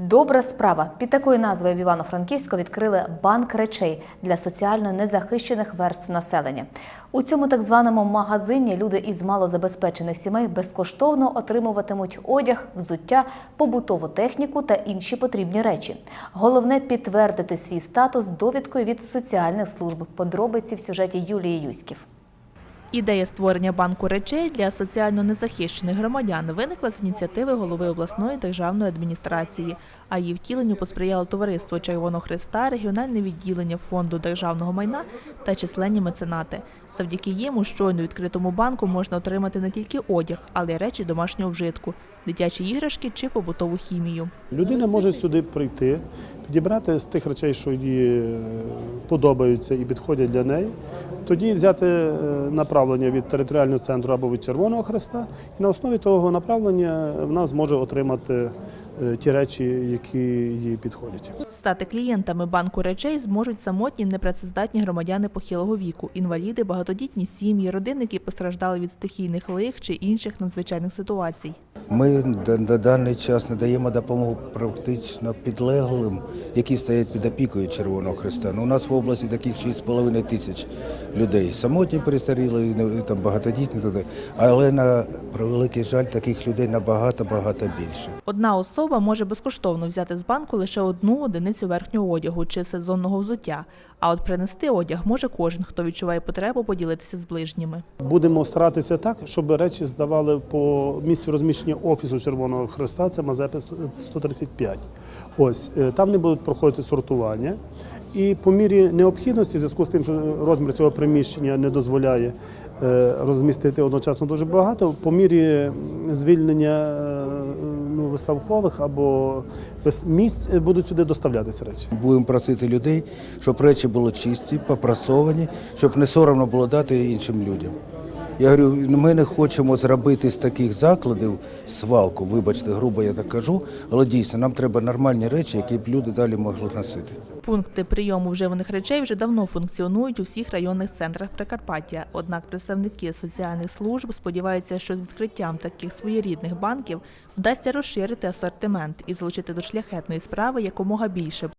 Добра справа. Під такою назвою в Івано-Франківську відкрили банк речей для соціально незахищених верств населення. У цьому так званому магазині люди із малозабезпечених сімей безкоштовно отримуватимуть одяг, взуття, побутову техніку та інші потрібні речі. Головне підтвердити свій статус довідкою від соціальних служб. Подробиці в сюжеті Юлії Юськів. Ідея створення банку речей для соціально незахищених громадян виникла з ініціативи голови обласної державної адміністрації, а її втіленню посприяло товариство Червоного Христа, регіональне відділення фонду державного майна та численні меценати. Завдяки їм у щойно відкритому банку можна отримати не тільки одяг, але й речі домашнього вжитку, дитячі іграшки чи побутову хімію. Людина може сюди прийти, підібрати з тих речей, що їй е, подобаються і підходять для неї, тоді взяти е, направлення від територіального центру або від Червоного Хреста, і на основі того направлення вона зможе отримати ті речі, які їй підходять. Стати клієнтами банку речей зможуть самотні непрацездатні громадяни похилого віку, інваліди, багатодітні сім'ї, родини, які постраждали від стихійних лих чи інших надзвичайних ситуацій. Ми на даний час надаємо допомогу практично підлеглим, які стоять під опікою Червоного Христа. Ну, у нас в області таких 6,5 тисяч людей. Самотні перестаріли, там багатодітні туди. Але на превеликий жаль, таких людей набагато-багато більше. Одна особа може безкоштовно взяти з банку лише одну одиницю верхнього одягу чи сезонного взуття. А от принести одяг може кожен, хто відчуває потребу поділитися з ближніми. Будемо старатися так, щоб речі здавали по місцю розміщення офісу Червоного Хреста, це Мазепи 135. Ось е, там не будуть проходити сортування. І по мірі необхідності, в зв'язку з тим, що розмір цього приміщення не дозволяє е, розмістити одночасно дуже багато, по мірі звільнення е, ну, виставкових або місць е, будуть сюди доставлятися речі. Будемо просити людей, щоб речі були чисті, попрасовані, щоб не соромно було дати іншим людям. Я говорю, ми не хочемо зробити з таких закладів свалку, вибачте, грубо я так кажу, але дійсно нам треба нормальні речі, які б люди далі могли носити. Пункти прийому вживаних речей вже давно функціонують у всіх районних центрах Прикарпаття. Однак представники соціальних служб сподіваються, що з відкриттям таких своєрідних банків вдасться розширити асортимент і залучити до шляхетної справи якомога більше